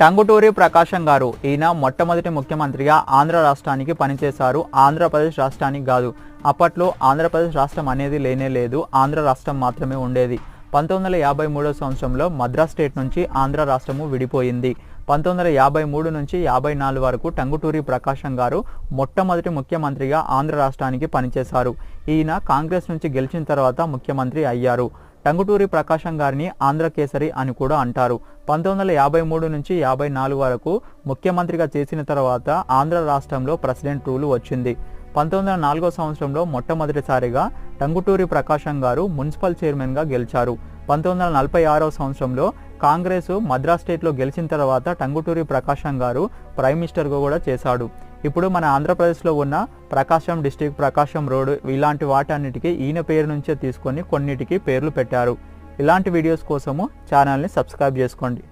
టంగుటూరి ప్రకాశం గారు. ఈయన మొట్టమొదటి ముఖ్యమంత్రిగా ఆంధ్ర రాష్ట్రానికి పనిచేశారు. ఆంధ్రప్రదేశ్ రాష్ట్రానికి కాదు. అప్పట్లో ఆంధ్రప్రదేశ్ రాష్ట్రం అనేది లేనే లేదు. ఆంధ్ర రాష్ట్రం మాత్రమే ఉండేది. పంతొమ్మిది వందల యాభై మూడో సంవత్సరంలో మద్రాస్ స్టేట్ నుంచి ఆంధ్ర రాష్ట్రము విడిపోయింది. పంతొమ్మిది వందల యాభై మూడు నుంచి యాభై నాలుగు వరకు టంగుటూరి ప్రకాశం గారు మొట్టమొదటి ముఖ్యమంత్రిగా ఆంధ్ర రాష్ట్రానికి పనిచేశారు. ఈయన కాంగ్రెస్ నుంచి గెలిచిన తర్వాత ముఖ్యమంత్రి అయ్యారు. టంగుటూరి ప్రకాశం గారిని ఆంధ్ర కేసరి అని కూడా అంటారు. పంతొమ్మిది వందల యాభై మూడు నుంచి యాభై నాలుగు వరకు ముఖ్యమంత్రిగా చేసిన తర్వాత ఆంధ్ర రాష్ట్రంలో ప్రెసిడెంట్ రూలు వచ్చింది. పంతొమ్మిది వందల నాలుగో సంవత్సరంలో మొట్టమొదటిసారిగా టంగుటూరి ప్రకాశం గారు మున్సిపల్ చైర్మన్గా గెలిచారు. పంతొమ్మిది వందల నలభై ఆరో సంవత్సరంలో కాంగ్రెస్ మద్రాస్ స్టేట్లో గెలిచిన తర్వాత టంగుటూరి ప్రకాశం గారు ప్రైమ్ మినిస్టర్గా కూడా చేశాడు. ఇప్పుడు మన ఆంధ్రప్రదేశ్లో ఉన్న ప్రకాశం డిస్టిక్ ప్రకాశం రోడ్ ఇలాంటి వాటన్నిటికీ ఈయన పేరు నుంచే తీసుకొని కొన్నిటికి పేర్లు పెట్టారు. ఇలాంటి వీడియోస్ కోసము ఛానల్ని సబ్స్క్రైబ్ చేసుకోండి.